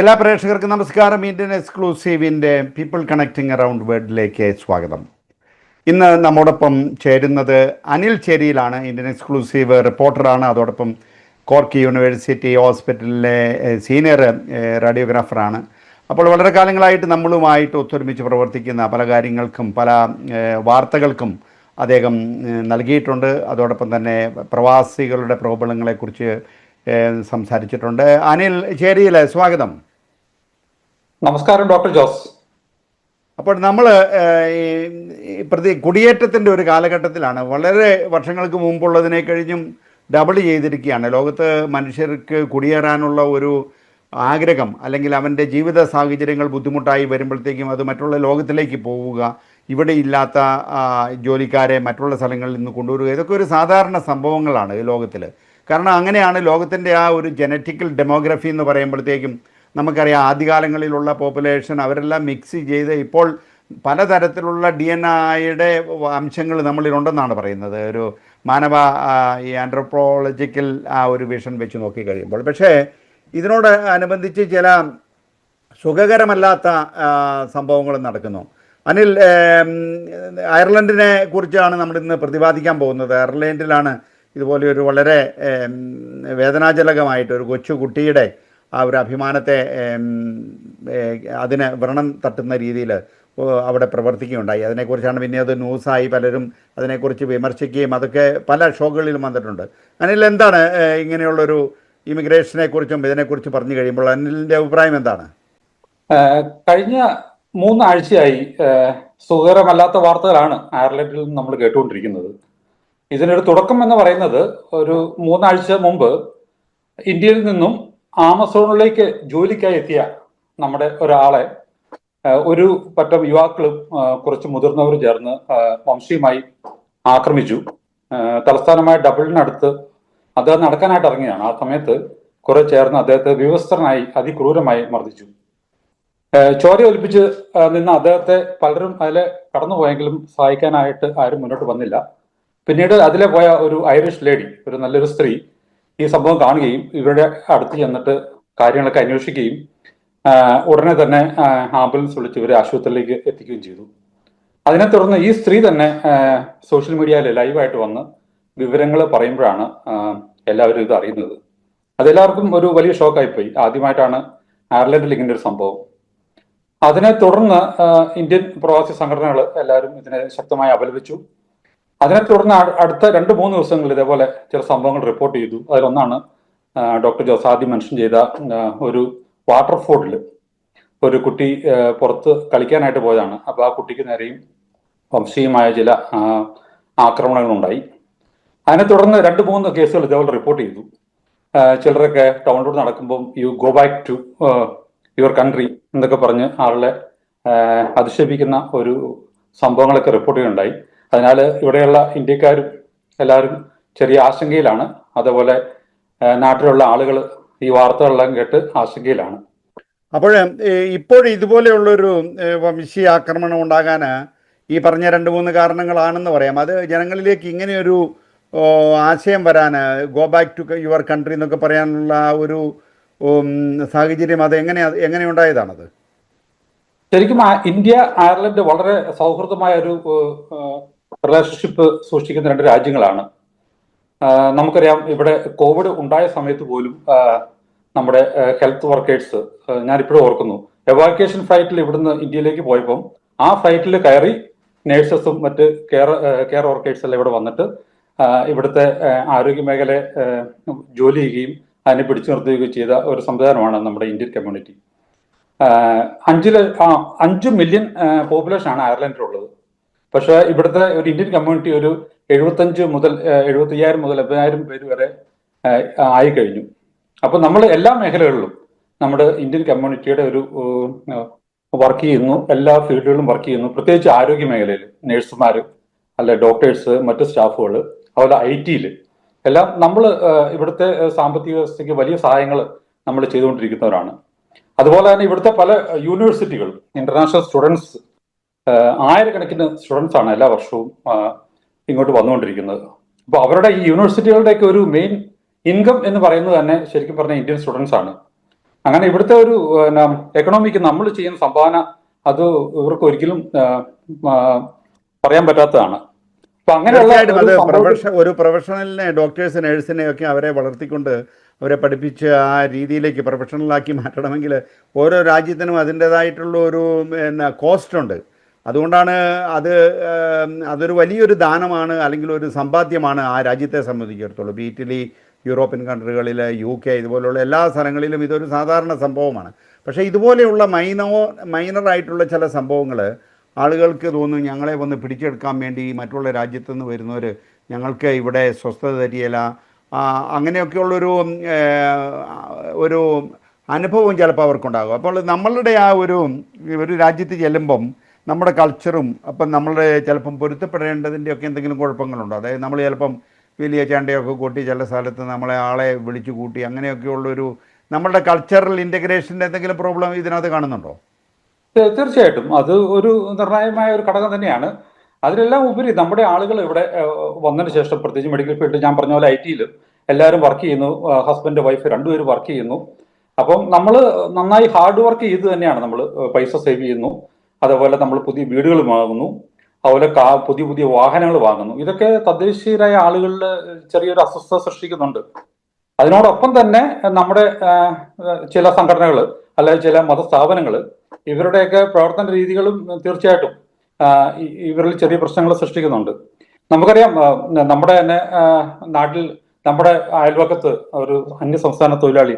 എല്ലാ പ്രേക്ഷകർക്കും നമസ്കാരം. ഇന്ത്യൻ എക്സ്ക്ലൂസീവിന്റെ പീപ്പിൾ കണക്റ്റിംഗ് അറൗണ്ട് വേൾഡിലേക്ക് സ്വാഗതം. ഇന്ന് നമ്മോടൊപ്പം ചേരുന്നത് അനിൽ ചേരിയിലാണ്. ഇന്ത്യൻ എക്സ്ക്ലൂസീവ് റിപ്പോർട്ടറാണ്. അതോടൊപ്പം കോർക്കി യൂണിവേഴ്സിറ്റി ഹോസ്പിറ്റലിലെ സീനിയർ റേഡിയോഗ്രാഫറാണ്. അപ്പോൾ വളരെ കാലങ്ങളായിട്ട് നമ്മളുമായിട്ട് ഒത്തൊരുമിച്ച് പ്രവർത്തിക്കുന്ന പല കാര്യങ്ങൾക്കും പല വാർത്തകൾക്കും അദ്ദേഹം നൽകിയിട്ടുണ്ട്. അതോടൊപ്പം തന്നെ പ്രവാസികളുടെ പ്രോബ്ലങ്ങളെക്കുറിച്ച് സംസാരിച്ചിട്ടുണ്ട്. അനിൽ ചേരിയിലെ സ്വാഗതം. നമസ്കാരം ഡോക്ടർ ജോസ്. അപ്പോൾ നമ്മൾ ഈ പ്രതി കുടിയേറ്റത്തിന്റെ ഒരു കാലഘട്ടത്തിലാണ്. വളരെ വർഷങ്ങൾക്ക് മുമ്പുള്ളതിനെ കഴിഞ്ഞും ഡബിൾ ചെയ്തിരിക്കുകയാണ്. ലോകത്ത് മനുഷ്യർക്ക് കുടിയേറാനുള്ള ഒരു ആഗ്രഹം അല്ലെങ്കിൽ അവന്റെ ജീവിത സാഹചര്യങ്ങൾ ബുദ്ധിമുട്ടായി വരുമ്പോഴത്തേക്കും അത് മറ്റുള്ള ലോകത്തിലേക്ക് പോവുക ഇവിടെ ഇല്ലാത്ത ജോലിക്കാരെ മറ്റുള്ള സ്ഥലങ്ങളിൽ നിന്ന് കൊണ്ടുവരിക ഇതൊക്കെ ഒരു സാധാരണ സംഭവങ്ങളാണ് ലോകത്തിൽ കാരണം അങ്ങനെയാണ് ലോകത്തിന്റെ ആ ഒരു ജനറ്റിക്കൽ ഡെമോഗ്രഫി എന്ന് പറയുമ്പോഴത്തേക്കും നമുക്കറിയാം ആദ്യകാലങ്ങളിലുള്ള പോപ്പുലേഷൻ അവരെല്ലാം മിക്സ് ചെയ്ത് ഇപ്പോൾ പലതരത്തിലുള്ള ഡി എൻ ഐയുടെ അംശങ്ങൾ നമ്മളിലുണ്ടെന്നാണ് പറയുന്നത്. ഒരു മാനവ ഈ ആൻഡ്രോപ്രോളജിക്കൽ ആ ഒരു വിഷൻ വെച്ച് നോക്കി കഴിയുമ്പോൾ. പക്ഷേ ഇതിനോട് അനുബന്ധിച്ച് ചില സുഖകരമല്ലാത്ത സംഭവങ്ങൾ നടക്കുന്നു. അനിൽ അയർലൻഡിനെ കുറിച്ചാണ് നമ്മൾ ഇന്ന് പ്രതിപാദിക്കാൻ പോകുന്നത്. അയർലൻഡിലാണ് ഇതുപോലെ ഒരു വളരെ വേദനാജനകമായിട്ട് ഒരു കൊച്ചു കുട്ടിയുടെ ആ ഒരു അഭിമാനത്തെ അതിന് വ്രണം തട്ടുന്ന രീതിയിൽ അവിടെ പ്രവർത്തിക്കുകയുണ്ടായി. അതിനെക്കുറിച്ചാണ് പിന്നെ അത് ന്യൂസായി പലരും അതിനെക്കുറിച്ച് വിമർശിക്കുകയും അതൊക്കെ പല ഷോകളിലും വന്നിട്ടുണ്ട്. അനിൽ എന്താണ് ഇങ്ങനെയുള്ളൊരു ഇമിഗ്രേഷനെ കുറിച്ചും ഇതിനെക്കുറിച്ച് പറഞ്ഞു കഴിയുമ്പോൾ അനിലിന്റെ അഭിപ്രായം എന്താണ്? കഴിഞ്ഞ മൂന്നാഴ്ചയായി സുഖകരമല്ലാത്ത വാർത്തകളാണ് അയർലൻഡിൽ നിന്ന് നമ്മൾ കേട്ടുകൊണ്ടിരിക്കുന്നത്. ഇതിനൊരു തുടക്കം എന്ന് പറയുന്നത് ഒരു മൂന്നാഴ്ച മുമ്പ് ഇന്ത്യയിൽ നിന്നും ആമസോണിലേക്ക് ജോലിക്കായി എത്തിയ നമ്മുടെ ഒരാളെ ഒരു പറ്റം യുവാക്കളും കുറച്ച് മുതിർന്നവരും ചേർന്ന് വംശീയമായി ആക്രമിച്ചു. തലസ്ഥാനമായ ഡബിളിനടുത്ത് അദ്ദേഹം നടക്കാനായിട്ട് ഇറങ്ങിയാണ്. ആ സമയത്ത് കുറെ ചേർന്ന് അദ്ദേഹത്തെ വിവസ്ത്രനായി അതിക്രൂരമായി മർദ്ദിച്ചു. ചോര ഒലിപ്പിച്ച് നിന്ന അദ്ദേഹത്തെ പലരും അതിലെ കടന്നുപോയെങ്കിലും സഹായിക്കാനായിട്ട് ആരും മുന്നോട്ട് വന്നില്ല. പിന്നീട് അതിലെ പോയ ഒരു ഐറിഷ് ലേഡി ഒരു നല്ലൊരു സ്ത്രീ ഈ സംഭവം കാണുകയും ഇവരുടെ അടുത്ത് ചെന്നിട്ട് കാര്യങ്ങളൊക്കെ അന്വേഷിക്കുകയും ഉടനെ തന്നെ ആംബുലൻസ് വിളിച്ച് ഇവരെ ആശുപത്രിയിലേക്ക് എത്തിക്കുകയും ചെയ്തു. അതിനെ തുടർന്ന് ഈ സ്ത്രീ തന്നെ സോഷ്യൽ മീഡിയയിൽ ലൈവായിട്ട് വന്ന് വിവരങ്ങൾ പറയുമ്പോഴാണ് എല്ലാവരും ഇത് അറിയുന്നത്. അതെല്ലാവർക്കും ഒരു വലിയ ഷോക്കായി പോയി ആദ്യമായിട്ടാണ് അയർലൻഡിൽ ഇങ്ങനെ ഒരു സംഭവം. അതിനെ തുടർന്ന് ഇന്ത്യൻ പ്രവാസി സംഘടനകൾ എല്ലാവരും ഇതിനെ ശക്തമായി അപലപിച്ചു. അതിനെ തുടർന്ന് അടുത്ത രണ്ട് മൂന്ന് ദിവസങ്ങളിൽ ഇതേപോലെ ചില സംഭവങ്ങൾ റിപ്പോർട്ട് ചെയ്തു. അതിലൊന്നാണ് ഡോക്ടർ ജോസ് ആദ്യം മെൻഷൻ ചെയ്ത ഒരു വാട്ടർ വാട്ടർഫോർഡിൽ ഒരു കുട്ടി പുറത്ത് കളിക്കാനായിട്ട് പോയതാണ്. അപ്പൊ ആ കുട്ടിക്ക് നേരെയും വംശീയമായ ചില ആക്രമണങ്ങൾ ഉണ്ടായി അതിനെ തുടർന്ന് രണ്ട് മൂന്ന് കേസുകൾ ഇതേപോലെ റിപ്പോർട്ട് ചെയ്തു. ചിലരൊക്കെ ടൗണിലൂടെ നടക്കുമ്പോൾ you go back to your country എന്നൊക്കെ പറഞ്ഞ് ആളുകളെ അധിക്ഷേപിക്കുന്ന ഒരു സംഭവങ്ങളൊക്കെ റിപ്പോർട്ട് ചെയ്യുകയുണ്ടായി അതിനാൽ ഇവിടെയുള്ള ഇന്ത്യക്കാരും എല്ലാവരും ചെറിയ ആശങ്കയിലാണ്. അതേപോലെ നാട്ടിലുള്ള ആളുകൾ ഈ വാർത്തകളെല്ലാം കേട്ട് ആശങ്കയിലാണ്. അപ്പോൾ ഇപ്പോൾ ഇതുപോലെയുള്ളൊരു വംശീയ ആക്രമണം ഉണ്ടാകാൻ ഈ പറഞ്ഞ രണ്ട് മൂന്ന് കാരണങ്ങളാണെന്ന് പറയാം. അത് ജനങ്ങളിലേക്ക് ഇങ്ങനെയൊരു ആശയം വരാൻ go back to your country എന്നൊക്കെ പറയാനുള്ള ഒരു സാഹചര്യം അത് എങ്ങനെ എങ്ങനെ ഉണ്ടായതാണത്? ശരിക്കും ഇന്ത്യ അയർലൻഡ് വളരെ സൗഹൃദമായ ഒരു റിലേഷൻഷിപ്പ് സൂക്ഷിക്കുന്ന രണ്ട് രാജ്യങ്ങളാണ്. നമുക്കറിയാം ഇവിടെ കോവിഡ് ഉണ്ടായ സമയത്ത് പോലും നമ്മുടെ ഹെൽത്ത് വർക്കേഴ്സ് ഞാൻ ഇപ്പോഴും ഓർക്കുന്നു. എവാക്യുവേഷൻ ഫ്ലൈറ്റിൽ ഇവിടുന്ന് ഇന്ത്യയിലേക്ക് പോയപ്പോൾ ആ ഫ്ലൈറ്റിൽ കയറി നേഴ്സസും മറ്റ് കെയർ കെയർ വർക്കേഴ്സ് എല്ലാം ഇവിടെ വന്നിട്ട് ഇവിടുത്തെ ആരോഗ്യ മേഖലയെ ജോലി ചെയ്യുകയും അതിനെ പിടിച്ചു നിർത്തുകയും ചെയ്ത ഒരു സംവിധാനമാണ് നമ്മുടെ ഇന്ത്യൻ കമ്മ്യൂണിറ്റി അഞ്ചിൽ അഞ്ച് അഞ്ച് മില്യൺ പോപ്പുലേഷൻ ആണ് അയർലൻഡിലുള്ളത്. പക്ഷേ ഇവിടുത്തെ ഒരു ഇന്ത്യൻ കമ്മ്യൂണിറ്റി ഒരു എഴുപത്തഞ്ച് മുതൽ എഴുപത്തി അയ്യായിരം മുതൽ എൺപതിനായിരം പേര് വരെ ആയി കഴിഞ്ഞു അപ്പൊ നമ്മൾ എല്ലാ മേഖലകളിലും നമ്മുടെ ഇന്ത്യൻ കമ്മ്യൂണിറ്റിയുടെ ഒരു വർക്ക് ചെയ്യുന്നു. എല്ലാ ഫീൽഡുകളിലും വർക്ക് ചെയ്യുന്നു. പ്രത്യേകിച്ച് ആരോഗ്യ മേഖലയിൽ നഴ്സുമാർ അല്ലെ ഡോക്ടേഴ്സ് മറ്റ് സ്റ്റാഫുകൾ അതുപോലെ ഐ ടിയിൽ എല്ലാം നമ്മൾ ഇവിടുത്തെ സാമ്പത്തിക വ്യവസ്ഥയ്ക്ക് വലിയ സഹായങ്ങൾ നമ്മൾ ചെയ്തുകൊണ്ടിരിക്കുന്നവരാണ്. അതുപോലെ തന്നെ ഇവിടുത്തെ പല യൂണിവേഴ്സിറ്റികൾ ഇന്റർനാഷണൽ സ്റ്റുഡൻസ് ആയിരക്കണക്കിന് സ്റ്റുഡൻസ് ആണ് എല്ലാ വർഷവും ഇങ്ങോട്ട് വന്നുകൊണ്ടിരിക്കുന്നത്. അപ്പോൾ അവരുടെ ഈ യൂണിവേഴ്സിറ്റികളുടെയൊക്കെ ഒരു മെയിൻ ഇൻകം എന്ന് പറയുന്നത് തന്നെ ശരിക്കും പറഞ്ഞാൽ ഇന്ത്യൻ സ്റ്റുഡൻസ് ആണ്. അങ്ങനെ ഇവിടുത്തെ ഒരു എക്കണോമിക്ക് നമ്മൾ ചെയ്യുന്ന സംഭാവന അത് ഇവർക്ക് ഒരിക്കലും പറയാൻ പറ്റാത്തതാണ്. അപ്പൊ അങ്ങനെയുള്ള ഒരു പ്രൊഫഷണലിനെ ഡോക്ടേഴ്സ് നേഴ്സിനെ ഒക്കെ അവരെ വളർത്തിക്കൊണ്ട് അവരെ പഠിപ്പിച്ച് ആ രീതിയിലേക്ക് പ്രൊഫഷണലാക്കി മാറ്റണമെങ്കിൽ ഓരോ രാജ്യത്തിനും അതിന്റെതായിട്ടുള്ള ഒരു കോസ്റ്റ് ഉണ്ട്. അതുകൊണ്ടാണ് അത് അതൊരു വലിയൊരു ദാനമാണ് അല്ലെങ്കിൽ ഒരു സമ്പാദ്യമാണ് ആ രാജ്യത്തെ സംബന്ധിച്ചിടത്തോളം. ഇറ്റലി യൂറോപ്യൻ കൺട്രികളിൽ യു കെ ഇതുപോലുള്ള എല്ലാ സ്ഥലങ്ങളിലും ഇതൊരു സാധാരണ സംഭവമാണ്. പക്ഷേ ഇതുപോലെയുള്ള മൈനോ മൈനറായിട്ടുള്ള ചില സംഭവങ്ങൾ ആളുകൾക്ക് തോന്നും ഞങ്ങളെ വന്ന് പിടിച്ചെടുക്കാൻ വേണ്ടി മറ്റുള്ള രാജ്യത്തു നിന്ന് വരുന്നവർ ഞങ്ങൾക്ക് ഇവിടെ സ്വസ്ഥത തരികയില്ല. അങ്ങനെയൊക്കെയുള്ളൊരു ഒരു അനുഭവം ചിലപ്പോൾ അവർക്കുണ്ടാകും. അപ്പോൾ നമ്മളുടെ ആ ഒരു ഒരു രാജ്യത്ത് ചെല്ലുമ്പം നമ്മുടെ കൾച്ചറും അപ്പം നമ്മളുടെ ചിലപ്പം പൊരുത്തപ്പെടേണ്ടതിന്റെയൊക്കെ എന്തെങ്കിലും കുഴപ്പങ്ങളുണ്ടോ? അതായത് നമ്മൾ ചിലപ്പം വലിയ ചാണ്ടയൊക്കെ കൂട്ടി ചില സ്ഥലത്ത് നമ്മളെ ആളെ വിളിച്ചു കൂട്ടി അങ്ങനെയൊക്കെയുള്ളൊരു നമ്മളുടെ കൾച്ചറൽ ഇന്റഗ്രേഷന്റെ എന്തെങ്കിലും പ്രോബ്ലം ഇതിനകത്ത് കാണുന്നുണ്ടോ? തീർച്ചയായിട്ടും. അത് ഒരു നിർണായകമായ ഒരു ഘടകം തന്നെയാണ്. അതിലെല്ലാം ഉപരി നമ്മുടെ ആളുകൾ ഇവിടെ വന്നതിന് ശേഷം പ്രത്യേകിച്ച് മെഡിക്കൽ ഫീൽഡ് ഞാൻ പറഞ്ഞ പോലെ ഐ ടിയിൽ എല്ലാവരും വർക്ക് ചെയ്യുന്നു. ഹസ്ബൻഡ് വൈഫ് രണ്ടുപേരും വർക്ക് ചെയ്യുന്നു. അപ്പം നമ്മൾ നന്നായി ഹാർഡ് വർക്ക് ചെയ്ത് തന്നെയാണ് നമ്മൾ പൈസ സേവ് ചെയ്യുന്നു. അതേപോലെ നമ്മൾ പുതിയ വീടുകൾ വാങ്ങുന്നു അതുപോലെ കാ പുതിയ പുതിയ വാഹനങ്ങൾ വാങ്ങുന്നു. ഇതൊക്കെ തദ്ദേശീയരായ ആളുകളിൽ ചെറിയൊരു അസ്വസ്ഥത സൃഷ്ടിക്കുന്നുണ്ട്. അതിനോടൊപ്പം തന്നെ നമ്മുടെ ചില സംഘടനകൾ അല്ലെങ്കിൽ ചില മതസ്ഥാപനങ്ങൾ ഇവരുടെയൊക്കെ പ്രവർത്തന രീതികളും തീർച്ചയായിട്ടും ഇവരിൽ ചെറിയ പ്രശ്നങ്ങൾ സൃഷ്ടിക്കുന്നുണ്ട്. നമുക്കറിയാം നമ്മുടെ തന്നെ നാട്ടിൽ നമ്മുടെ അയൽവക്കത്ത് ഒരു അന്യ സംസ്ഥാന തൊഴിലാളി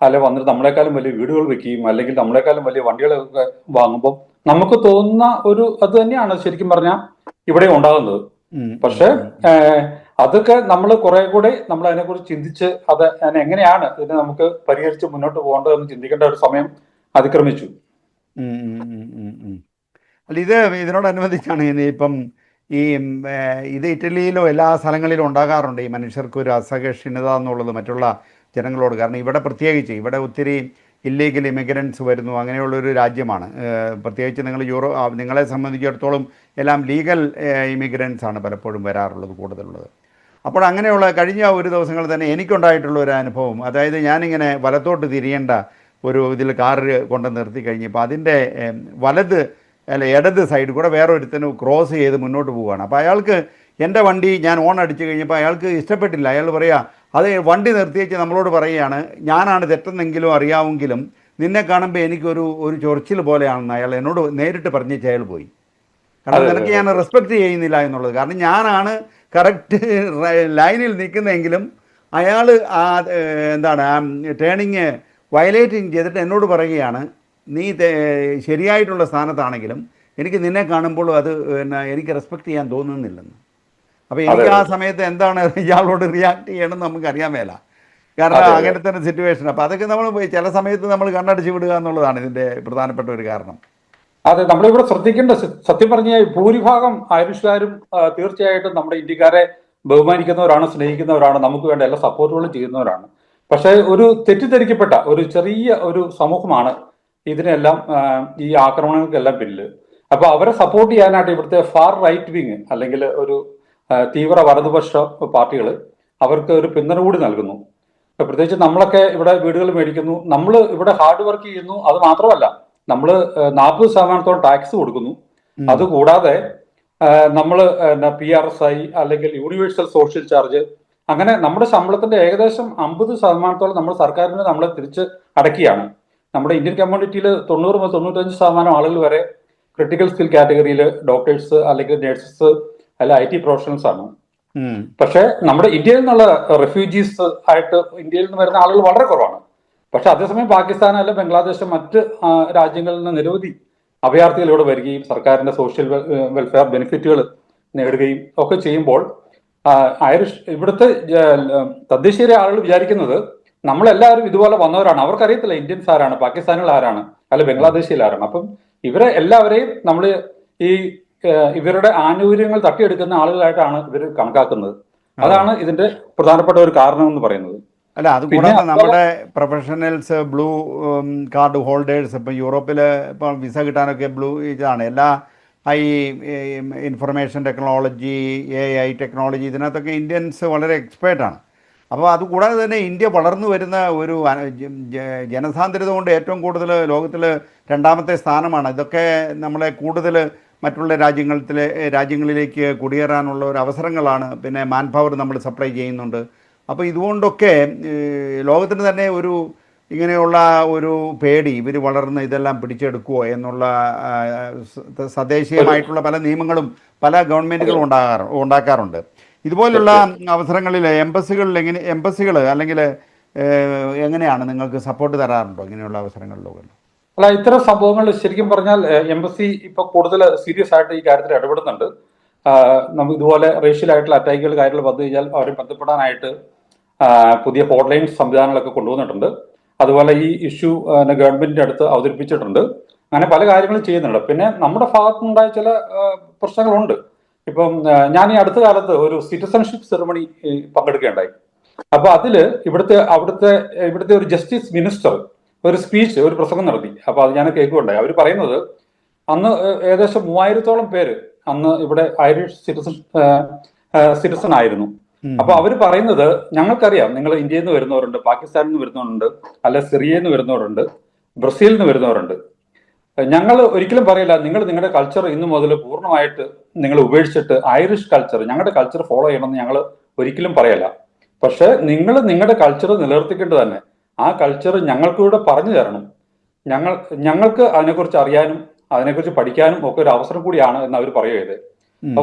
അല്ലെ വന്നിട്ട് നമ്മളെക്കാളും വലിയ വീടുകൾ വെക്കുകയും അല്ലെങ്കിൽ നമ്മളെക്കാളും വലിയ വണ്ടികളൊക്കെ വാങ്ങുമ്പോൾ നമുക്ക് തോന്നുന്ന ഒരു അത് തന്നെയാണ് ശരിക്കും പറഞ്ഞാൽ ഇവിടെ ഉണ്ടാകുന്നത്. പക്ഷെ അതൊക്കെ നമ്മൾ കുറെ കൂടെ നമ്മൾ അതിനെക്കുറിച്ച് ചിന്തിച്ച് അത് എങ്ങനെയാണ് ഇതിനെ നമുക്ക് പരിഹരിച്ച് മുന്നോട്ട് പോകേണ്ടതെന്ന് ചിന്തിക്കേണ്ട ഒരു സമയം അതിക്രമിച്ചു. അല്ല ഇത് ഇതിനോടനുബന്ധിച്ചാണ് ഇനി ഇപ്പം ഈ ഇത് ഇറ്റലിയിലോ എല്ലാ സ്ഥലങ്ങളിലും ഉണ്ടാകാറുണ്ട് ഈ മനുഷ്യർക്ക് ഒരു അസഹിഷ്ണുത എന്നുള്ളത് മറ്റുള്ള ജനങ്ങളോട്. കാരണം ഇവിടെ പ്രത്യേകിച്ച് ഇവിടെ ഒത്തിരി ഇല്ലീഗൽ ഇമിഗ്രൻസ് വരുന്നു അങ്ങനെയുള്ളൊരു രാജ്യമാണ്. പ്രത്യേകിച്ച് നിങ്ങൾ യൂറോ നിങ്ങളെ സംബന്ധിച്ചിടത്തോളം എല്ലാം ലീഗൽ ഇമിഗ്രൻസ് ആണ് പലപ്പോഴും വരാറുള്ളത് കൂടുതലുള്ളത്. അപ്പോൾ അങ്ങനെയുള്ള കഴിഞ്ഞ ഒരു ദിവസങ്ങൾ തന്നെ എനിക്കുണ്ടായിട്ടുള്ള ഒരു അനുഭവം അതായത് ഞാനിങ്ങനെ വലത്തോട്ട് തിരിയേണ്ട ഒരു ഇതിൽ കാറ് കൊണ്ട് നിർത്തി കഴിഞ്ഞപ്പോൾ അതിന്റെ വലത് അല്ല ഇടത് സൈഡ് കൂടെ വേറെ ഒരുത്തന് ക്രോസ് ചെയ്ത് മുന്നോട്ട് പോവുകയാണ്. അപ്പോൾ അയാൾക്ക് എന്റെ വണ്ടി ഞാൻ ഓൺ അടിച്ചു കഴിഞ്ഞപ്പോൾ അയാൾക്ക് ഇഷ്ടപ്പെട്ടില്ല. അയാൾ പറയാ അത് വണ്ടി നിർത്തിയേച്ച് നമ്മളോട് പറയുകയാണ് ഞാനാണ് തെറ്റെന്നെങ്കിലും അറിയാമെങ്കിലും നിന്നെ കാണുമ്പോൾ എനിക്കൊരു ഒരു ചൊറിച്ചിൽ പോലെയാണെന്ന് അയാൾ എന്നോട് നേരിട്ട് പറഞ്ഞേച്ച് അയാൾ പോയി. കാരണം നിനക്ക് ഞാൻ റെസ്പെക്റ്റ് ചെയ്യുന്നില്ല എന്നുള്ളത്. കാരണം ഞാനാണ് കറക്റ്റ് ലൈനിൽ നിൽക്കുന്നതെങ്കിലും അയാൾ ആ എന്താണ് ആ ടേണിങ് വയലേറ്റിങ് ചെയ്തിട്ട് എന്നോട് പറയുകയാണ് നീ ശരിയായിട്ടുള്ള സ്ഥാനത്താണെങ്കിലും എനിക്ക് നിന്നെ കാണുമ്പോൾ അത് പിന്നെ എനിക്ക് റെസ്പെക്റ്റ് ചെയ്യാൻ തോന്നുന്നില്ലെന്ന്. അപ്പോൾ എനിക്ക് ആ സമയത്ത് എന്താണ് ഇയാളോട് റിയാക്ട് ചെയ്യണം നമുക്ക് അറിയാൻ മേല. കാരണം അങ്ങനെ തന്നെ സിറ്റുവേഷൻ അപ്പോൾ അതൊക്കെ നമ്മൾ പോയി ചില സമയത്ത് നമ്മൾ കണ്ണടിച്ച് വിടുക എന്നുള്ളതാണ് ഇതിന്റെ പ്രധാനപ്പെട്ട ഒരു കാരണം. അതെ നമ്മളിവിടെ ശ്രദ്ധിക്കേണ്ട സത്യം പറഞ്ഞാൽ ഭൂരിഭാഗം ഐറിഷുകാരും ആ, തീർച്ചയായിട്ടും നമ്മുടെ ഇന്ത്യക്കാരെ ബഹുമാനിക്കുന്നവരാണ് സ്നേഹിക്കുന്നവരാണ് നമുക്ക് വേണ്ട എല്ലാ സപ്പോർട്ടുകളും ചെയ്യുന്നവരാണ്. പക്ഷേ ഒരു തെറ്റിദ്ധരിക്കപ്പെട്ട ഒരു ചെറിയ ഒരു സമൂഹമാണ് ഇതിനെല്ലാം ഈ ആക്രമണങ്ങൾക്കെല്ലാം പിന്നിൽ. അപ്പൊ അവരെ സപ്പോർട്ട് ചെയ്യാനായിട്ട് ഇവിടുത്തെ ഫാർ റൈറ്റ് വിങ് അല്ലെങ്കിൽ ഒരു തീവ്ര വലതുപക്ഷ പാർട്ടികൾ അവർക്ക് ഒരു പിന്തുണ കൂടി നൽകുന്നു. പ്രത്യേകിച്ച് നമ്മളൊക്കെ ഇവിടെ വീടുകൾ മേടിക്കുന്നു. നമ്മൾ ഇവിടെ ഹാർഡ് വർക്ക് ചെയ്യുന്നു. അത് മാത്രമല്ല നമ്മൾ നാൽപ്പത് ശതമാനത്തോളം ടാക്സ് കൊടുക്കുന്നു. അതുകൂടാതെ നമ്മൾ പി ആർ എസ് ഐ അല്ലെങ്കിൽ യൂണിവേഴ്സൽ സോഷ്യൽ ചാർജ് അങ്ങനെ നമ്മുടെ ശമ്പളത്തിന്റെ ഏകദേശം അമ്പത് ശതമാനത്തോളം നമ്മൾ സർക്കാരിന് നമ്മളെ തിരിച്ച് അടക്കിയാണ് നമ്മുടെ ഇന്ത്യൻ കമ്മ്യൂണിറ്റിയിൽ തൊണ്ണൂറ് മുതൽ തൊണ്ണൂറ്റഞ്ച് ശതമാനം ആളുകൾ വരെ ക്രിട്ടിക്കൽ സ്കിൽ കാറ്റഗറിയിൽ ഡോക്ടേഴ്സ് അല്ലെങ്കിൽ നഴ്സസ് അല്ല ഐ ടി പ്രൊഫഷണൽസ് ആണ്. പക്ഷെ നമ്മുടെ ഇന്ത്യയിൽ നിന്നുള്ള റെഫ്യൂജീസ് ആയിട്ട് ഇന്ത്യയിൽ നിന്ന് വരുന്ന ആളുകൾ വളരെ കുറവാണ്. പക്ഷെ അതേസമയം പാകിസ്ഥാൻ അല്ല ബംഗ്ലാദേശ് മറ്റ് രാജ്യങ്ങളിൽ നിന്ന് നിരവധി അഭയാർത്ഥികൾ ഇവിടെ വരികയും സർക്കാരിന്റെ സോഷ്യൽ വെൽഫെയർ ബെനിഫിറ്റുകൾ നേടുകയും ഒക്കെ ചെയ്യുമ്പോൾ ഐറിഷ് ഇവിടുത്തെ ജ- തദ്ദേശീയ ആളുകൾ വിചാരിക്കുന്നത് നമ്മളെല്ലാവരും ഇതുപോലെ വന്നവരാണ്. അവർക്കറിയത്തില്ല ഇന്ത്യൻസ് ആരാണ് പാകിസ്ഥാനികൾ ആരാണ് അല്ല ബംഗ്ലാദേശിൽ ആരാണ്. അപ്പം ഇവരെ എല്ലാവരെയും നമ്മൾ ഈ ഇവരുടെ ആനുകൂല്യങ്ങൾ തട്ടിയെടുക്കുന്ന ആളുകളായിട്ടാണ് ഇവർ കണക്കാക്കുന്നത്. അതാണ് ഇതിന്റെ പ്രധാനപ്പെട്ട ഒരു കാരണം എന്ന് പറയുന്നത്. അല്ല അത് കൂടാതെ നമ്മുടെ പ്രൊഫഷണൽസ് ബ്ലൂ കാർഡ് ഹോൾഡേഴ്സ് ഇപ്പം യൂറോപ്പിൽ ഇപ്പം വിസ കിട്ടാനൊക്കെ ബ്ലൂ ഇതാണ്. എല്ലാ ഈ information technology A I technology ഇതിനകത്തൊക്കെ ഇന്ത്യൻസ് വളരെ എക്സ്പേർട്ടാണ് അപ്പോൾ അതുകൂടാതെ തന്നെ ഇന്ത്യ വളർന്നു വരുന്ന ഒരു ജനസാന്ദ്രത കൊണ്ട് ഏറ്റവും കൂടുതൽ ലോകത്തിൽ രണ്ടാമത്തെ സ്ഥാനമാണ്. ഇതൊക്കെ നമ്മളെ കൂടുതൽ മറ്റുള്ള രാജ്യങ്ങളിലെ രാജ്യങ്ങളിലേക്ക് കുടിയേറാനുള്ള ഒരു അവസരങ്ങളാണ് പിന്നെ മാൻ പവർ നമ്മൾ സപ്ലൈ ചെയ്യുന്നുണ്ട്. അപ്പോൾ ഇതുകൊണ്ടൊക്കെ ലോകത്തിന് തന്നെ ഒരു ഇങ്ങനെയുള്ള ഒരു പേടി ഇവർ വളർന്ന് ഇതെല്ലാം പിടിച്ചെടുക്കുമോ എന്നുള്ള സദേശീയമായിട്ടുള്ള പല നിയമങ്ങളും പല ഗവൺമെന്റുകളും ഉണ്ടാകാറ് ഉണ്ടാക്കാറുണ്ട്. ഇതുപോലുള്ള അവസരങ്ങളിൽ എംബസികളിൽ എങ്ങനെ എംബസികൾ അല്ലെങ്കിൽ എങ്ങനെയാണ് നിങ്ങൾക്ക് സപ്പോർട്ട് തരാറുണ്ടോ ഇങ്ങനെയുള്ള അവസരങ്ങളിലൊക്കെ? അല്ല ഇത്തരം സംഭവങ്ങൾ ശരിക്കും പറഞ്ഞാൽ എംബസി ഇപ്പൊ കൂടുതൽ സീരിയസ് ആയിട്ട് ഈ കാര്യത്തിൽ ഇടപെടുന്നുണ്ട്. നമുക്ക് ഇതുപോലെ റേഷ്യൽ ആയിട്ടുള്ള അറ്റാക്കുകൾ കാര്യങ്ങൾ വന്നു കഴിഞ്ഞാൽ അവരെ ബന്ധപ്പെടാനായിട്ട് പുതിയ ഹോട്ട്ലൈൻ സംവിധാനങ്ങളൊക്കെ കൊണ്ടുവന്നിട്ടുണ്ട്. അതുപോലെ ഈ ഇഷ്യൂ ഗവൺമെന്റിന്റെ അടുത്ത് അവതരിപ്പിച്ചിട്ടുണ്ട്. അങ്ങനെ പല കാര്യങ്ങളും ചെയ്യുന്നുണ്ട്. പിന്നെ നമ്മുടെ ഭാഗത്തുനിന്നുണ്ടായ ചില പ്രശ്നങ്ങളുണ്ട്. ഇപ്പം ഞാൻ ഈ അടുത്ത കാലത്ത് ഒരു സിറ്റിസൺഷിപ്പ് സെറമണി പങ്കെടുക്കുകയുണ്ടായി. അപ്പൊ അതിൽ ഇവിടുത്തെ അവിടുത്തെ ഇവിടുത്തെ ഒരു ജസ്റ്റിസ് മിനിസ്റ്റർ ഒരു സ്പീച്ച് ഒരു പ്രസംഗം നടത്തി. അപ്പൊ അത് ഞാൻ കേൾക്കുകയുണ്ടായി അവർ പറയുന്നത് അന്ന് ഏകദേശം മൂവായിരത്തോളം പേര് അന്ന് ഇവിടെ ഐറിഷ് സിറ്റിസൺ സിറ്റിസൺ ആയിരുന്നു. അപ്പൊ അവർ പറയുന്നത് ഞങ്ങൾക്കറിയാം നിങ്ങൾ ഇന്ത്യയിൽ നിന്ന് വരുന്നവരുണ്ട് പാകിസ്ഥാനിൽ നിന്ന് വരുന്നവരുണ്ട് അല്ലെ സിറിയയിൽ നിന്ന് വരുന്നവരുണ്ട് ബ്രസീലിൽ നിന്ന് വരുന്നവരുണ്ട്. ഞങ്ങൾ ഒരിക്കലും പറയില്ല നിങ്ങൾ നിങ്ങളുടെ കൾച്ചർ ഇന്നു മുതൽ പൂർണമായിട്ട് നിങ്ങൾ ഉപേക്ഷിച്ചിട്ട് ഐറിഷ് കൾച്ചർ ഞങ്ങളുടെ കൾച്ചർ ഫോളോ ചെയ്യണമെന്ന് ഞങ്ങൾ ഒരിക്കലും പറയല്ല. പക്ഷെ നിങ്ങൾ നിങ്ങളുടെ കൾച്ചർ നിലനിർത്തിക്കേണ്ടത് തന്നെ. ആ കൾച്ചർ ഞങ്ങൾക്കൂടെ പറഞ്ഞു തരണം. ഞങ്ങൾ ഞങ്ങൾക്ക് അതിനെക്കുറിച്ച് അറിയാനും അതിനെക്കുറിച്ച് പഠിക്കാനും ഒക്കെ ഒരു അവസരം കൂടിയാണ് എന്ന് അവർ പറയുക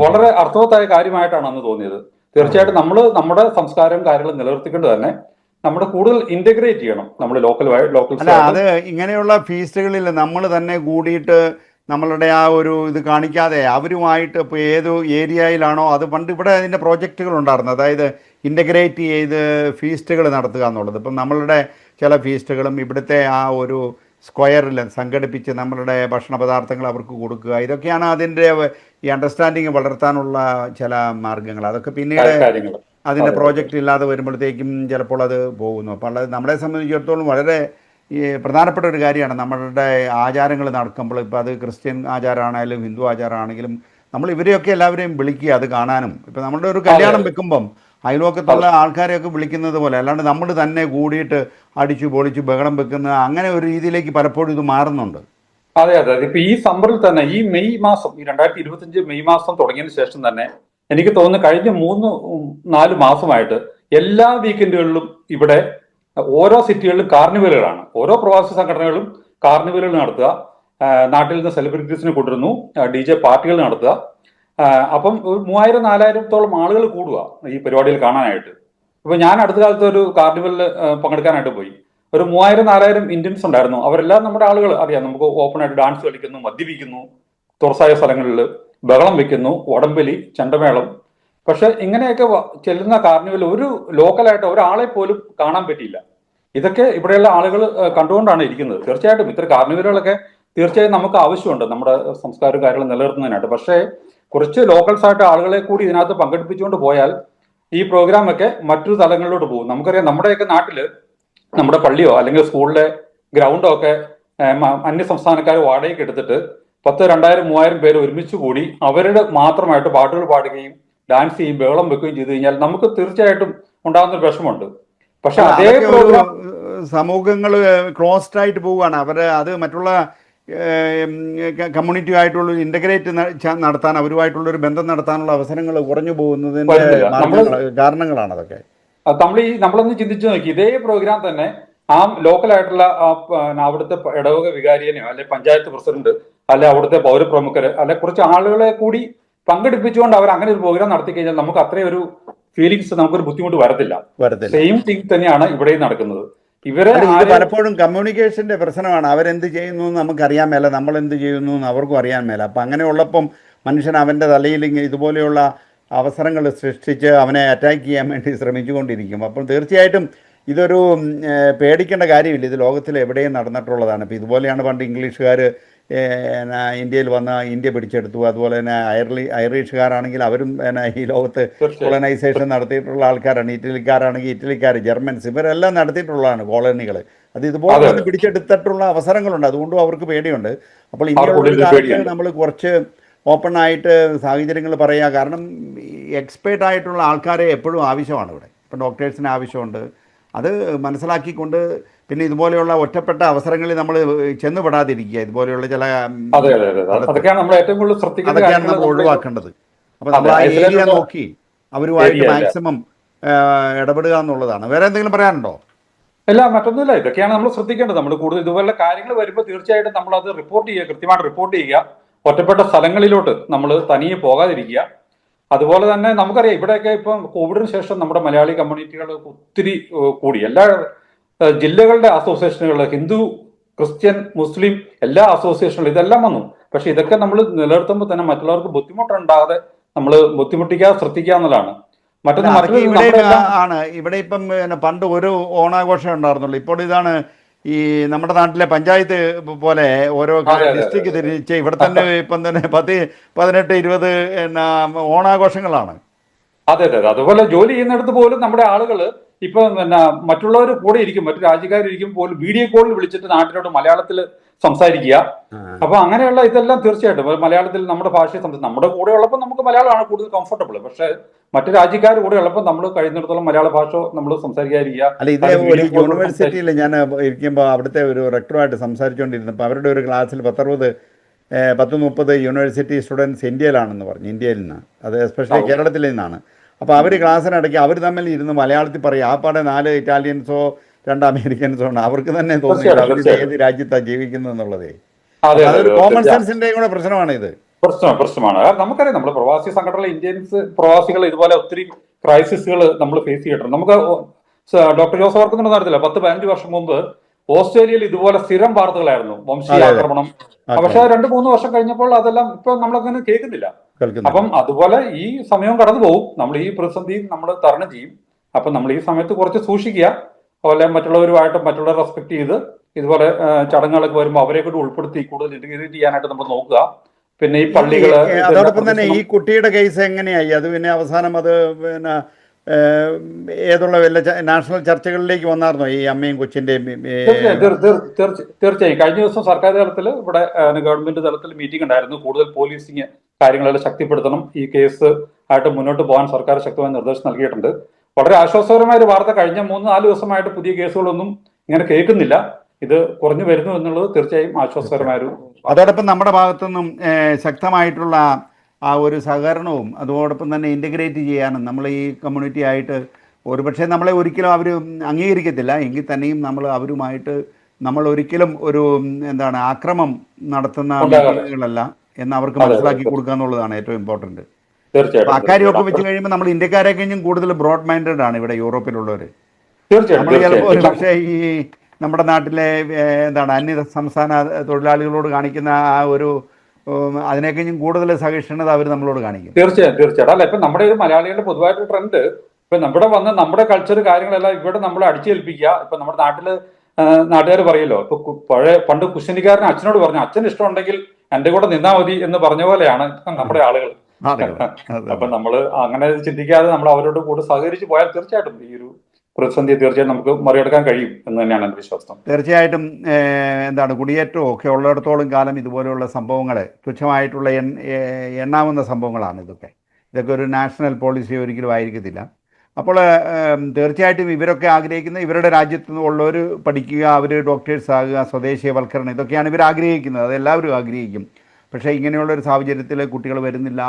വളരെ അർത്ഥവത്തായ കാര്യമായിട്ടാണ് അന്ന് തോന്നിയത്. തീർച്ചയായിട്ടും നമ്മൾ നമ്മുടെ സംസ്കാരം കാര്യങ്ങൾ നിലനിർത്തിക്കൊണ്ട് തന്നെ നമ്മുടെ കൂടുതൽ ഇന്റഗ്രേറ്റ് ചെയ്യണം. നമ്മൾ ലോക്കൽ ലോക്കൽ അത് ഇങ്ങനെയുള്ള ഫീസ്റ്റുകളിൽ നമ്മൾ തന്നെ കൂടിയിട്ട് നമ്മളുടെ ആ ഒരു ഇത് കാണിക്കാതെ അവരുമായിട്ട് ഇപ്പോൾ ഏത് ഏരിയയിലാണോ അത് പണ്ട് ഇവിടെ അതിന്റെ പ്രോജക്റ്റുകൾ ഉണ്ടായിരുന്നു. അതായത് ഇന്റഗ്രേറ്റ് ചെയ്ത് ഫീസ്റ്റുകൾ നടത്തുക എന്നുള്ളത്. ഇപ്പം നമ്മളുടെ ചില ഫീസ്റ്റുകളും ഇവിടുത്തെ ആ ഒരു സ്ക്വയറിൽ സംഘടിപ്പിച്ച് നമ്മളുടെ ഭക്ഷണ പദാർത്ഥങ്ങൾ അവർക്ക് കൊടുക്കുക. ഇതൊക്കെയാണ് അതിന്റെ ഈ അണ്ടർസ്റ്റാൻഡിങ് വളർത്താനുള്ള ചില മാർഗങ്ങൾ അതൊക്കെ പിന്നീട് അതിന്റെ പ്രോജക്റ്റ് ഇല്ലാതെ വരുമ്പോഴത്തേക്കും ചിലപ്പോൾ അത് പോകുന്നു. അപ്പോൾ നമ്മളെ സംബന്ധിച്ചിടത്തോളം വളരെ ഈ പ്രധാനപ്പെട്ട ഒരു കാര്യമാണ് നമ്മളുടെ ആചാരങ്ങൾ നടക്കുമ്പോൾ ഇപ്പോൾ അത് ക്രിസ്ത്യൻ ആചാരമാണെങ്കിലും ഹിന്ദു ആചാരമാണെങ്കിലും നമ്മൾ ഇവരെയൊക്കെ എല്ലാവരെയും വിളിക്കുക അത് കാണാനും. ഇപ്പോൾ നമ്മളുടെ ഒരു കല്യാണം വെക്കുമ്പം അയൽവക്കത്തുള്ള ആൾക്കാരെയൊക്കെ വിളിക്കുന്നത് പോലെ അല്ലാണ്ട് നമ്മൾ തന്നെ കൂടിയിട്ട് അടിച്ചു പൊളിച്ച് ബഹളം വെക്കുന്ന അങ്ങനെ ഒരു രീതിയിലേക്ക് പലപ്പോഴും ഇത് മാറുന്നുണ്ട്. അതെ അതെ ഇപ്പൊ ഈ സമ്മറിൽ തന്നെ ഈ മെയ് മാസം ഈ രണ്ടായിരത്തി ഇരുപത്തിയഞ്ച് മെയ് മാസം തുടങ്ങിയതിന് ശേഷം തന്നെ എനിക്ക് തോന്നുന്നു കഴിഞ്ഞ മൂന്ന് നാല് മാസമായിട്ട് എല്ലാ വീക്കെൻഡുകളിലും ഇവിടെ ഓരോ സിറ്റികളിലും കാർണിവലുകളാണ്. ഓരോ പ്രവാസി സംഘടനകളും കാർണിവലുകൾ നടത്തുക. നാട്ടിൽ നിന്ന് സെലിബ്രിറ്റീസിനെ കൊണ്ടുവരുന്നു. ഡി ജെ പാർട്ടികൾ നടത്തുക. അപ്പം ഒരു മൂവായിരം നാലായിരത്തോളം ആളുകൾ കൂടുക ഈ പരിപാടിയിൽ കാണാനായിട്ട്. ഇപ്പൊ ഞാൻ അടുത്ത കാലത്ത് ഒരു കാർണിവലിൽ പങ്കെടുക്കാനായിട്ട് പോയി. ഒരു മൂവായിരം നാലായിരം ഇന്ത്യൻസ് ഉണ്ടായിരുന്നു. അവരെല്ലാം നമ്മുടെ ആളുകൾ അറിയാം. നമുക്ക് ഓപ്പൺ ആയിട്ട് ഡാൻസ് കളിക്കുന്നു മദ്യപിക്കുന്നു തുറസായ സ്ഥലങ്ങളിൽ ബഹളം വെക്കുന്നു. വടംവലി ചെണ്ടമേളം പക്ഷെ ഇങ്ങനെയൊക്കെ ചെല്ലുന്ന കാർണിവൽ ഒരു ലോക്കലായിട്ട് ഒരാളെ പോലും കാണാൻ പറ്റിയില്ല. ഇതൊക്കെ ഇവിടെയുള്ള ആളുകൾ കണ്ടുകൊണ്ടാണ് ഇരിക്കുന്നത്. തീർച്ചയായിട്ടും ഇത്തരം കാർണിവലുകളൊക്കെ തീർച്ചയായും നമുക്ക് ആവശ്യമുണ്ട് നമ്മുടെ സംസ്കാരവും കാര്യങ്ങളും നിലനിർത്തുന്നതിനായിട്ട്. പക്ഷേ കുറച്ച് ലോക്കൽസ് ആയിട്ട് ആളുകളെ കൂടി ഇതിനകത്ത് പങ്കെടുപ്പിച്ചുകൊണ്ട് പോയാൽ ഈ പ്രോഗ്രാം ഒക്കെ മറ്റൊരു തലങ്ങളിലോട്ട് പോകും. നമുക്കറിയാം നമ്മുടെയൊക്കെ നാട്ടിൽ നമ്മുടെ പള്ളിയോ അല്ലെങ്കിൽ സ്കൂളിലെ ഗ്രൗണ്ടോ ഒക്കെ അന്യ സംസ്ഥാനക്കാർ വാടകയ്ക്ക് എടുത്തിട്ട് പത്ത് രണ്ടായിരം മൂവായിരം പേര് ഒരുമിച്ച് കൂടി അവരുടെ മാത്രമായിട്ട് പാട്ടുകൾ പാടുകയും ഡാൻസ് ചെയ്യും ബഹളം വെക്കുകയും ചെയ്തു കഴിഞ്ഞാൽ നമുക്ക് തീർച്ചയായിട്ടും ഉണ്ടാകുന്ന വിഷമമുണ്ട്. പക്ഷെ അതേ പ്രോഗ്രാം സമൂഹങ്ങൾ ക്ലോസ്ഡ് ആയിട്ട് പോവുകയാണ്. അവർ അത് മറ്റുള്ള കമ്മ്യൂണിറ്റി ആയിട്ടുള്ള ഇന്റഗ്രേറ്റ് നടത്താൻ അവരുമായിട്ടുള്ള ഒരു ബന്ധം നടത്താനുള്ള അവസരങ്ങൾ കുറഞ്ഞു പോകുന്നതിന്റെ കാരണങ്ങളാണ് അതൊക്കെ നമ്മൾ ഈ നമ്മളൊന്ന് ചിന്തിച്ചു നോക്കി. ഇതേ പ്രോഗ്രാം തന്നെ ആ ലോക്കലായിട്ടുള്ള അവിടുത്തെ ഇടവക വികാരിയനെയോ അല്ലെ പഞ്ചായത്ത് പ്രസിഡന്റ് അല്ലെ അവിടുത്തെ പൗരപ്രമുഖര് അല്ലെ കുറച്ച് ആളുകളെ കൂടി പങ്കെടുപ്പിച്ചുകൊണ്ട് അവർ അങ്ങനെ ഒരു പ്രോഗ്രാം നടത്തി കഴിഞ്ഞാൽ നമുക്ക് അത്രയും ഒരു ഫീലിങ്സ് നമുക്കൊരു ബുദ്ധിമുട്ട് വരത്തില്ല. സെയിം തിങ് തന്നെയാണ് ഇവിടെയും നടക്കുന്നത്. ഇവരെ പലപ്പോഴും കമ്മ്യൂണിക്കേഷന്റെ പ്രശ്നമാണ്. അവരെന്ത് ചെയ്യുന്നു എന്ന് നമുക്കറിയാൻ മേല നമ്മൾ എന്ത് ചെയ്യുന്നു എന്ന് അവർക്കും അറിയാൻ മേല. അപ്പം അങ്ങനെയുള്ളപ്പം മനുഷ്യൻ അവന്റെ തലയിൽ ഇങ്ങനെ ഇതുപോലെയുള്ള അവസരങ്ങൾ സൃഷ്ടിച്ച് അവനെ അറ്റാക്ക് ചെയ്യാൻ വേണ്ടി ശ്രമിച്ചുകൊണ്ടിരിക്കും. അപ്പോൾ തീർച്ചയായിട്ടും ഇതൊരു പേടിക്കേണ്ട കാര്യമില്ല. ഇത് ലോകത്തിൽ എവിടെയും നടന്നിട്ടുള്ളതാണ്. ഇപ്പോൾ ഇതുപോലെയാണ് പണ്ട് ഇംഗ്ലീഷുകാർ ഇന്ത്യയിൽ വന്ന് ഇന്ത്യ പിടിച്ചെടുത്തു. അതുപോലെ തന്നെ അയർലി ഐറിഷുകാരാണെങ്കിൽ അവരും പിന്നെ ഈ ലോകത്ത്. കോളനൈസേഷൻ നടത്തിയിട്ടുള്ള ആൾക്കാരാണ്. ഇറ്റലിക്കാരാണെങ്കിൽ ഇറ്റലിക്കാർ ജർമ്മൻസ് ഇവരെല്ലാം നടത്തിയിട്ടുള്ളതാണ് കോളനികൾ അത് ഇതുപോലെ അതെ. വന്ന് പിടിച്ചെടുത്തിട്ടുള്ള അവസരങ്ങളുണ്ട്. അതുകൊണ്ടും അവർക്ക് പേടിയുണ്ട്. അപ്പോൾ കാലത്ത് പേടിയുണ്ട്. നമ്മൾ കുറച്ച് ഓപ്പൺ ആയിട്ട് സാഹചര്യങ്ങൾ പറയുക കാരണം എക്സ്പേർട്ട് ആയിട്ടുള്ള ആൾക്കാരെ എപ്പോഴും ആവശ്യമാണ് ഇവിടെ. ഇപ്പം ഡോക്ടേഴ്സിന് ആവശ്യമുണ്ട്. അത് മനസ്സിലാക്കിക്കൊണ്ട് പിന്നെ ഇതുപോലെയുള്ള ഒറ്റപ്പെട്ട അവസരങ്ങളിൽ നമ്മൾ ചെന്നുപെടാതിരിക്കുക. ഇതുപോലെയുള്ള ചില അതെ അതെ അതെ. അതെ. അതൊക്കെയാണ് നമ്മൾ ഏറ്റവും കൂടുതൽ അതൊക്കെയാണ് നമ്മൾ ഒഴിവാക്കേണ്ടത്. അപ്പൊ നമ്മൾ ആ ഏരിയ നോക്കി അവരുമായിട്ട് മാക്സിമം ഇടപെടുക എന്നുള്ളതാണ്. വേറെ എന്തെങ്കിലും പറയാനുണ്ടോ? അല്ല മറ്റൊന്നുമില്ല. ഇതൊക്കെയാണ് നമ്മൾ ശ്രദ്ധിക്കേണ്ടത്. നമ്മൾ കൂടുതൽ ഇതുപോലുള്ള കാര്യങ്ങൾ വരുമ്പോൾ തീർച്ചയായിട്ടും നമ്മൾ അത് റിപ്പോർട്ട് ചെയ്യുക കൃത്യമായിട്ട് റിപ്പോർട്ട് ചെയ്യുക. ഒറ്റപ്പെട്ട സ്ഥലങ്ങളിലോട്ട് നമ്മൾ തനിയെ പോകാതിരിക്കുക. അതുപോലെ തന്നെ നമുക്കറിയാം ഇവിടെയൊക്കെ ഇപ്പം കോവിഡിന് ശേഷം നമ്മുടെ മലയാളി കമ്മ്യൂണിറ്റികൾ ഒത്തിരി കൂടി. എല്ലാ ജില്ലകളുടെ അസോസിയേഷനുകൾ ഹിന്ദു ക്രിസ്ത്യൻ മുസ്ലിം എല്ലാ അസോസിയേഷനുകളും ഇതെല്ലാം വന്നു. പക്ഷെ ഇതൊക്കെ നമ്മൾ നിലനിർത്തുമ്പോൾ തന്നെ മറ്റുള്ളവർക്ക് ബുദ്ധിമുട്ടുണ്ടാകാതെ നമ്മൾ ബുദ്ധിമുട്ടിക്കാതെ ശ്രദ്ധിക്കുക എന്നുള്ളതാണ്. മറ്റൊന്ന് ഇവിടെ ആണ്. ഇവിടെ ഇപ്പം പിന്നെ പണ്ട് ഒരു ഓണാഘോഷം ഉണ്ടായിരുന്നുള്ളൂ. ഇപ്പോൾ ഇതാണ് ഈ നമ്മുടെ നാട്ടിലെ പഞ്ചായത്ത് പോലെ ഓരോ ഡിസ്ട്രിക്ട് തിരിച്ച് ഇവിടെ തന്നെ ഇപ്പം തന്നെ പത്ത് പതിനെട്ട് ഇരുപത് ഓണാഘോഷങ്ങളാണ്. അതെ അതെ. അതുപോലെ ജോലി ചെയ്യുന്നിടത്ത് പോലും നമ്മുടെ ആളുകൾ ഇപ്പൊ പിന്നെ മറ്റുള്ളവർ കൂടെ ഇരിക്കും മറ്റു രാജ്യക്കാരിരിക്കും പോലും വീഡിയോ കോളിൽ വിളിച്ചിട്ട് നാട്ടിലോട്ട് മലയാളത്തിൽ സംസാരിക്കുക. അപ്പൊ അങ്ങനെയുള്ള ഇതെല്ലാം തീർച്ചയായിട്ടും. മലയാളത്തിൽ നമ്മുടെ ഭാഷയെ സംബന്ധിച്ച് നമ്മുടെ കൂടെ ഉള്ളപ്പോൾ നമുക്ക് മലയാളമാണ് കൂടുതൽ കംഫർട്ടബിൾ പക്ഷെ മറ്റു രാജ്യക്കാർ കൂടെ ഉള്ളപ്പോൾ നമ്മൾ കഴിയുന്നിടത്തോളം മലയാള ഭാഷ നമ്മൾ സംസാരിക്കാതിരിക്കുക. അല്ല ഇതേപോലെ യൂണിവേഴ്സിറ്റിയിൽ ഞാൻ ഇരിക്കുമ്പോൾ അവിടുത്തെ ഒരു റെക്ടറുമായിട്ട് സംസാരിച്ചുകൊണ്ടിരുന്നപ്പോൾ അവരുടെ ഒരു ക്ലാസ്സിൽ പത്തറുപത് പത്ത് മുപ്പത് യൂണിവേഴ്സിറ്റി സ്റ്റുഡൻസ് ഇന്ത്യയിലാണെന്ന് പറഞ്ഞു ഇന്ത്യയിൽ നിന്ന്. അത് എസ്പെഷ്യലി കേരളത്തിൽ നിന്നാണ്. അപ്പോൾ അവർ ക്ലാസ്സിനിടയ്ക്ക് അവർ തമ്മിൽ ഇരുന്ന് മലയാളത്തിൽ പറയും ആ പാടെ നാല് ഇറ്റാലിയൻസോ രണ്ട് അമേരിക്കൻസോ ഉണ്ട്. അവർക്ക് തന്നെ തോന്നിയില്ല അവർ. ഏത് രാജ്യത്താണ് ജീവിക്കുന്നത് എന്നുള്ളതേ. അതൊരു കോമൺ സെൻസിന്റെ കൂടെ പ്രശ്നമാണ് ഇത്. പ്രശ്നം പ്രശ്നമാണ്. നമുക്കറിയാം നമ്മൾ പ്രവാസി സംഘടനയിലെ ഇന്ത്യൻസ് പ്രവാസികൾ ഇതുപോലെ ഒത്തിരി ക്രൈസിസുകൾ നമ്മൾ ഫേസ് ചെയ്തിട്ടുണ്ട്. നമുക്ക് ഡോക്ടർ ജോസ് ഓർക്കുന്നുണ്ടെന്ന് അറിയത്തില്ല. പത്ത് പതിനഞ്ച് വർഷം മുമ്പ് ഓസ്ട്രേലിയയിൽ ഇതുപോലെ സ്ഥിരം വാർത്തകളായിരുന്നു വംശീയ. ആക്രമണം. പക്ഷെ രണ്ടു മൂന്ന് വർഷം കഴിഞ്ഞപ്പോൾ അതെല്ലാം ഇപ്പൊ നമ്മളങ്ങനെ കേൾക്കുന്നില്ല. അപ്പം അതുപോലെ ഈ സമയവും കടന്നു പോകും. നമ്മൾ ഈ പ്രതിസന്ധി നമ്മൾ തരണം ചെയ്യും. അപ്പൊ നമ്മൾ ഈ സമയത്ത് കുറച്ച് സൂക്ഷിക്കുക. അതുപോലെ മറ്റുള്ളവരുമായിട്ട് മറ്റുള്ളവരെ റെസ്പെക്ട് ചെയ്ത് ഇതുപോലെ ചടങ്ങുകളൊക്കെ വരുമ്പോൾ അവരെ കൂടി ഉൾപ്പെടുത്തി കൂടുതൽ ഇന്റഗ്രേറ്റ് ചെയ്യാനായിട്ട് നമ്മൾ നോക്കുക. പിന്നെ ഈ പള്ളികൾ അതോടൊപ്പം തന്നെ ഈ കുട്ടിയുടെ കേസ് എങ്ങനെയായി? അത് പിന്നെ അവസാനം അത് പിന്നെ ഏതുള്ള വല്ല നാഷണൽ ചർച്ചകളിലേക്ക് വന്നായിരുന്നോ ഈ അമ്മയും കൊച്ചിന്റെയും തീർച്ചയായും തീർ- തീർ- തീർച്ച- തീർച്ചയായും. കഴിഞ്ഞ ദിവസം സർക്കാർ തലത്തിൽ ഇവിടെ ഗവൺമെന്റ് തലത്തിൽ മീറ്റിംഗ് ഉണ്ടായിരുന്നു. കൂടുതൽ പോലീസിങ് കാര്യങ്ങളെല്ലാം ശക്തിപ്പെടുത്തണം. ഈ കേസ് ആയിട്ട് മുന്നോട്ട് പോകാൻ സർക്കാർ ശക്തമായ നിർദ്ദേശം നൽകിയിട്ടുണ്ട്. വളരെ ആശ്വാസകരമായ ഒരു വാർത്ത കഴിഞ്ഞ മൂന്ന് നാല് ദിവസമായിട്ട് പുതിയ കേസുകളൊന്നും ഇങ്ങനെ കേൾക്കുന്നില്ല. ഇത് കുറഞ്ഞു വരുന്നു എന്നുള്ളത് തീർച്ചയായും ആശ്വാസകരമായ ഒരു അതോടൊപ്പം നമ്മുടെ ഭാഗത്തുനിന്നും നിന്നും ശക്തമായിട്ടുള്ള ആ ഒരു സഹകരണവും അതോടൊപ്പം തന്നെ ഇന്റഗ്രേറ്റ് ചെയ്യാനും നമ്മൾ ഈ കമ്മ്യൂണിറ്റി ആയിട്ട് ഒരുപക്ഷെ നമ്മളെ ഒരിക്കലും അവർ അംഗീകരിക്കത്തില്ല. എങ്കിൽ തന്നെയും നമ്മൾ അവരുമായിട്ട് നമ്മൾ ഒരിക്കലും ഒരു എന്താണ് ആക്രമം നടത്തുന്ന ആളുകളല്ല എന്ന് അവർക്ക്. മനസ്സിലാക്കി കൊടുക്കുക എന്നുള്ളതാണ് ഏറ്റവും ഇമ്പോർട്ടന്റ് തീർച്ചയായിട്ടും അക്കാര്യമൊക്കെ വെച്ച് കഴിയുമ്പോൾ നമ്മൾ ഇന്ത്യക്കാരെ കഴിഞ്ഞും കൂടുതൽ ബ്രോഡ് മൈൻഡഡ് ആണ് ഇവിടെ യൂറോപ്പിലുള്ളവർ നമ്മൾ ചിലപ്പോൾ ഒരു പക്ഷേ ഈ നമ്മുടെ നാട്ടിലെ എന്താണ് അന്യ സംസ്ഥാന തൊഴിലാളികളോട് കാണിക്കുന്ന ആ ഒരു അതിനേക്കഴിഞ്ഞും കൂടുതൽ സഹിഷ്ണുത അവർ നമ്മളോട് കാണിക്കും. തീർച്ചയായും തീർച്ചയായിട്ടും അല്ല ഇപ്പൊ നമ്മുടെ ഒരു മലയാളികളുടെ പൊതുവായിട്ട് ട്രെൻഡ് ഇപ്പൊ നമ്മുടെ വന്ന് നമ്മുടെ കൾച്ചർ കാര്യങ്ങളെല്ലാം ഇവിടെ നമ്മൾ അടിച്ചേൽപ്പിക്കുക. ഇപ്പൊ നമ്മുടെ നാട്ടിൽ നാട്ടുകാർ പറയല്ലോ ഇപ്പൊ പഴയ പണ്ട് കുശനിക്കാരൻ അച്ഛനോട് പറഞ്ഞു അച്ഛൻ ഇഷ്ടമുണ്ടെങ്കിൽ എന്റെ കൂടെ നിന്നാ മതി എന്ന് പറഞ്ഞ പോലെയാണ് നമ്മുടെ ആളുകൾ. അപ്പൊ നമ്മൾ അങ്ങനെ ചിന്തിക്കാതെ നമ്മൾ അവരോട് കൂടെ സഹകരിച്ചു പോയാൽ തീർച്ചയായിട്ടും ഈ ഒരു പ്രതിസന്ധിയെ തീർച്ചയായും നമുക്ക് മറികടക്കാൻ കഴിയും എന്ന് തന്നെയാണ് എന്റെ വിശ്വാസം. തീർച്ചയായിട്ടും എന്താണ് കുടിയേറ്റവും ഒക്കെ ഉള്ളിടത്തോളം കാലം ഇതുപോലെയുള്ള സംഭവങ്ങൾ തുച്ഛമായിട്ടുള്ള എണ്ണാവുന്ന സംഭവങ്ങളാണ് ഇതൊക്കെ. ഇതൊക്കെ ഒരു നാഷണൽ പോളിസി ഒരിക്കലും ആയിരിക്കത്തില്ല. അപ്പോൾ തീർച്ചയായിട്ടും ഇവരൊക്കെ ആഗ്രഹിക്കുന്ന ഇവരുടെ രാജ്യത്ത് നിന്നുള്ളവർ പഠിക്കുക അവർ ഡോക്ടേഴ്സ് ആകുക സ്വദേശീയവൽക്കരണം ഇതൊക്കെയാണ് ഇവർ ആഗ്രഹിക്കുന്നത്. അതെല്ലാവരും ആഗ്രഹിക്കും. പക്ഷേ ഇങ്ങനെയുള്ള ഒരു സാഹചര്യത്തിൽ കുട്ടികൾ വരുന്നില്ല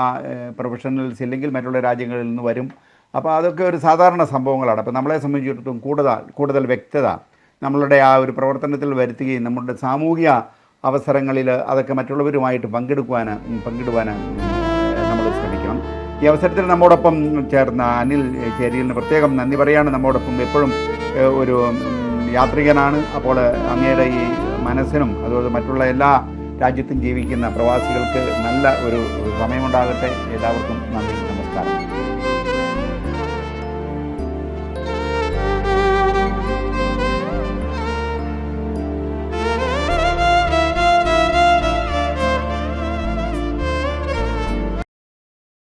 പ്രൊഫഷണൽസ് ഇല്ലെങ്കിൽ മറ്റുള്ള രാജ്യങ്ങളിൽ നിന്ന് വരും. അപ്പോൾ അതൊക്കെ ഒരു സാധാരണ സംഭവങ്ങളാണ്. അപ്പോൾ നമ്മളെ സംബന്ധിച്ചിടത്തോളം കൂടുതൽ കൂടുതൽ വ്യക്തത നമ്മളുടെ ആ ഒരു പ്രവർത്തനത്തിൽ വരുത്തുകയും നമ്മുടെ സാമൂഹിക അവസരങ്ങളിൽ അതൊക്കെ മറ്റുള്ളവരുമായിട്ട് പങ്കെടുക്കുവാൻ പങ്കിടുവാൻ നമ്മൾ ശ്രമിക്കണം. ഈ അവസരത്തിൽ നമ്മോടൊപ്പം ചേർന്ന അനിൽ ചേരിയിലിന് പ്രത്യേകം നന്ദി പറയാണ്. നമ്മോടൊപ്പം എപ്പോഴും ഒരു യാത്രികനാണ്. അപ്പോൾ അങ്ങയുടെ ഈ മനസ്സിനും അതുപോലെ മറ്റുള്ള എല്ലാ രാജ്യത്തും ജീവിക്കുന്ന പ്രവാസികൾക്ക് നല്ല ഒരു സമയമുണ്ടാകട്ടെ. എല്ലാവർക്കും നന്ദി നമസ്കാരം.